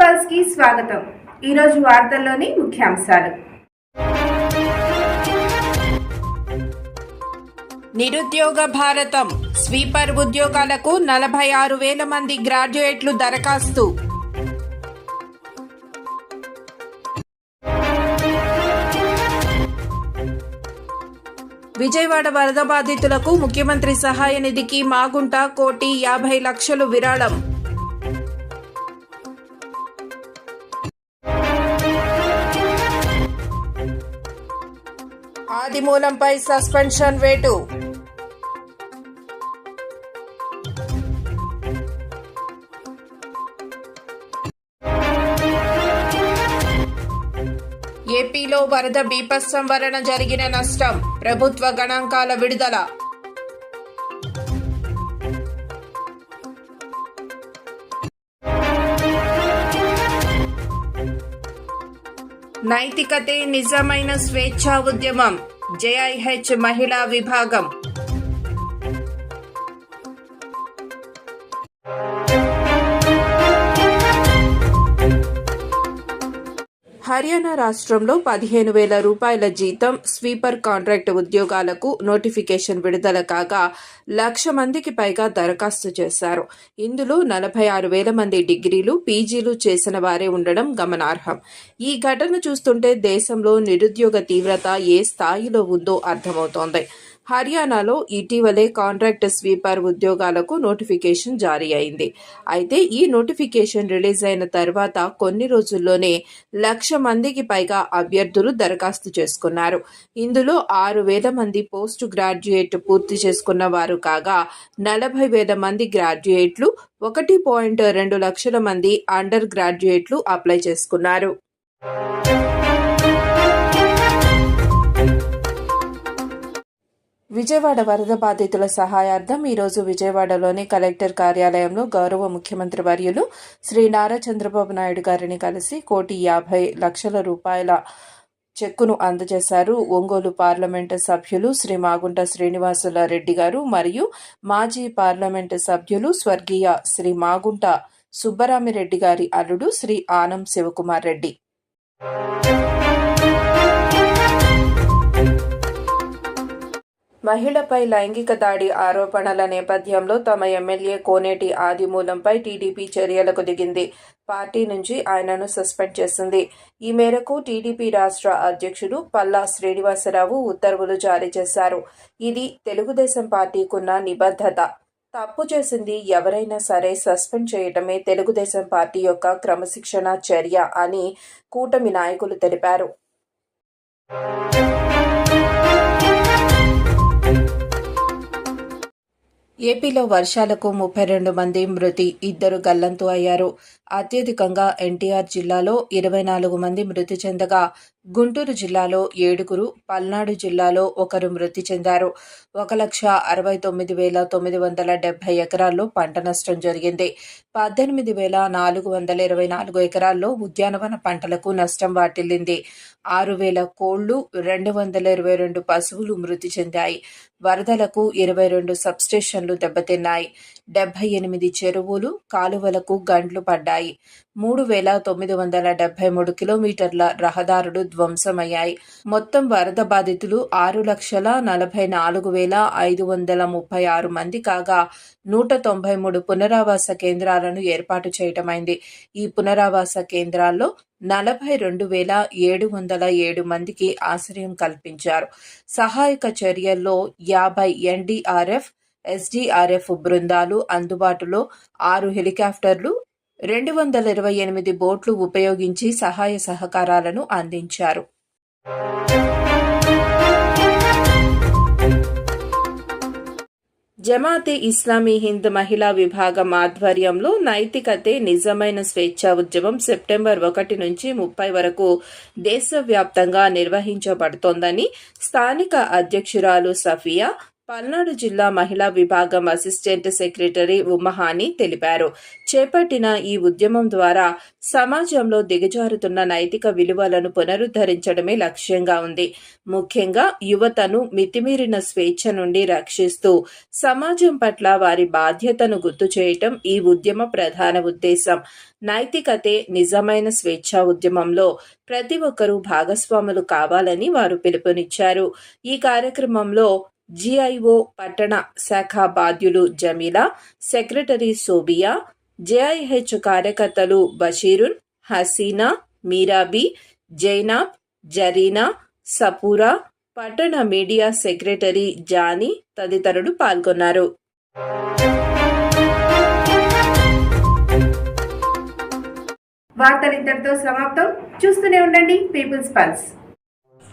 పల్స్కి స్వాగతం. ఈరోజు వార్తల్లోని ముఖ్యాంశాలు. నిరుద్యోగ భారతం. స్వీపర్ ఉద్యోగాలకు నలభై ఆరు వేల మంది గ్రాడ్యుయేట్లు దరఖాస్తు. విజయవాడ వరద బాధితులకు ముఖ్యమంత్రి సహాయ నిధికి మాగుంట కోటి యాభై లక్షలు విరాళం. మూలంపై సస్పెన్షన్ వేటు ఏపీలో వరద బీపత్సం వలన జరిగిన నష్టం ప్రభుత్వ గణాంకాల విడుదల. నైతికతే నిజమైన స్వేచ్ఛా ఉద్యమం. జేఐహెచ్ మహిళా విభాగం. హర్యానా రాష్ట్రంలో పదిహేను వేల రూపాయల జీతం స్వీపర్ కాంట్రాక్ట్ ఉద్యోగాలకు నోటిఫికేషన్ విడుదల కాగా లక్ష మందికి పైగా దరఖాస్తు చేశారు. ఇందులో నలభై ఆరు వేల మంది డిగ్రీలు పీజీలు చేసిన వారే ఉండడం గమనార్హం. ఈ ఘటన చూస్తుంటే దేశంలో నిరుద్యోగ తీవ్రత ఏ స్థాయిలో ఉందో అర్థమవుతోంది. హర్యానాలో ఇటీవలే కాంట్రాక్ట్ స్వీపర్ ఉద్యోగాలకు నోటిఫికేషన్ జారీ అయింది. అయితే ఈ నోటిఫికేషన్ రిలీజ్ అయిన తర్వాత కొన్ని రోజుల్లోనే లక్ష మందికి పైగా అభ్యర్థులు దరఖాస్తు చేసుకున్నారు. ఇందులో ఆరు వేల మంది పోస్ట్ గ్రాడ్యుయేట్ పూర్తి చేసుకున్న వారు కాగా నలభై వేల మంది గ్రాడ్యుయేట్లు ఒకటి పాయింట్ రెండు లక్షల మంది అండర్ గ్రాడ్యుయేట్లు అప్లై చేసుకున్నారు. విజయవాడ వరద బాధితుల సహాయార్థం ఈరోజు విజయవాడలోని కలెక్టర్ కార్యాలయంలో గౌరవ ముఖ్యమంత్రి వర్యులు శ్రీ నారా చంద్రబాబు నాయుడు గారిని కలిసి కోటి యాభై లక్షల రూపాయల చెక్కును అందజేశారు. ఒంగోలు పార్లమెంటు సభ్యులు శ్రీ మాగుంట శ్రీనివాసుల రెడ్డి గారు మరియు మాజీ పార్లమెంటు సభ్యులు స్వర్గీయ శ్రీ మాగుంట సుబ్బరామిరెడ్డి గారి అల్లుడు శ్రీ ఆనం శివకుమార్ రెడ్డి. మహిళపై లైంగిక దాడి ఆరోపణల నేపథ్యంలో తమ ఎమ్మెల్యే కోనేటి ఆదిమూలంపై టీడీపీ చర్యలకు దిగింది. పార్టీ నుంచి ఆయనను సస్పెండ్ చేసింది. ఈ మేరకు టీడీపీ రాష్ట్ర అధ్యక్షుడు పల్లా శ్రీనివాసరావు ఉత్తర్వులు జారీ చేశారు. ఇది తెలుగుదేశం పార్టీకున్న నిబద్ధత. తప్పు చేసింది ఎవరైనా సరే సస్పెండ్ చేయటమే తెలుగుదేశం పార్టీ యొక్క క్రమశిక్షణ చర్య అని కూటమి నాయకులు తెలిపారు. ఏపీలో వర్షాలకు ముప్పై రెండు మంది మృతి ఇద్దరు గల్లంతు అయ్యారు. అత్యధికంగా ఎన్టీఆర్ జిల్లాలో ఇరవై నాలుగు మంది మృతి చెందగా గుంటూరు జిల్లాలో ఏడుగురు పల్నాడు జిల్లాలో ఒకరు మృతి చెందారు. ఒక లక్ష అరవై తొమ్మిది వేల తొమ్మిది వందల డెబ్బై ఎకరాల్లో పంట నష్టం జరిగింది. పద్దెనిమిది వేల నాలుగు వందల ఇరవై నాలుగు ఎకరాల్లో ఉద్యానవన పంటలకు నష్టం వాటిల్లింది. ఆరు వేల కోళ్ళు రెండు వందల ఇరవై రెండు పశువులు మృతి చెందాయి. వరదలకు ఇరవై రెండు సబ్స్టేషన్లు దెబ్బతిన్నాయి. డెబ్బై ఎనిమిది చెరువులు కాలువలకు గండ్లు పడ్డాయి. మూడు వేల తొమ్మిది వందల డెబ్బై మూడు కిలోమీటర్ల రహదారులు ధ్వంసమయ్యాయి. మొత్తం వరద బాధితులు ఆరు లక్షల నలభై నాలుగు వేల ఐదు వందల ముప్పై ఆరు మంది కాగా నూట తొంభై మూడు పునరావాస కేంద్రాలను ఏర్పాటు చేయటమైంది. ఈ పునరావాస కేంద్రాల్లో నలభై రెండు వేల ఏడు వందల ఏడు మందికి ఆశ్రయం కల్పించారు. సహాయక చర్యల్లో యాభై ఎన్డీఆర్ఎఫ్ ఎస్డీఆర్ఎఫ్ బృందాలు అందుబాటులో ఆరు హెలికాప్టర్లు రెండు వందల ఇరవై ఎనిమిది బోట్లు ఉపయోగించి సహాయ సహకారాలను అందించారు. జమాతే ఇస్లామీ హింద్ మహిళా విభాగం ఆధ్వర్యంలో నైతికతే నిజమైన స్వేచ్ఛ ఉద్యమం సెప్టెంబర్ ఒకటి నుంచి ముప్పై వరకు దేశవ్యాప్తంగా నిర్వహించబడుతోందని స్థానిక అధ్యక్షురాలు సఫియా పల్నాడు జిల్లా మహిళా విభాగం అసిస్టెంట్ సెక్రటరీ ఉమ్మహాని తెలిపారు. చేపట్టిన ఈ ఉద్యమం ద్వారా సమాజంలో దిగజారుతున్న నైతిక విలువలను పునరుద్ధరించడమే లక్ష్యంగా ఉంది. ముఖ్యంగా యువతను మితిమీరిన స్వేచ్ఛ నుండి రక్షిస్తూ సమాజం పట్ల వారి బాధ్యతను గుర్తు చేయటం ఈ ఉద్యమ ప్రధాన ఉద్దేశం. నైతికతే నిజమైన స్వేచ్ఛా ఉద్యమంలో ప్రతి ఒక్కరూ భాగస్వాములు కావాలని వారు పిలుపునిచ్చారు. ఈ కార్యక్రమంలో జిఐఓ పట్టణ శాఖ బాధ్యులు జమీలా సెక్రటరీ సోబియా జేఐహెచ్ కార్యకర్తలు బషీరున్ హసీనా మీరాబీ జైనాబ్ జరీనా సపూరా పట్టణ మీడియా సెక్రటరీ జానీ తదితరులు పాల్గొన్నారు. వార్తలు ఇంతటితో సమాప్తం. చూస్తూనే ఉండండి పీపుల్స్ పల్స్.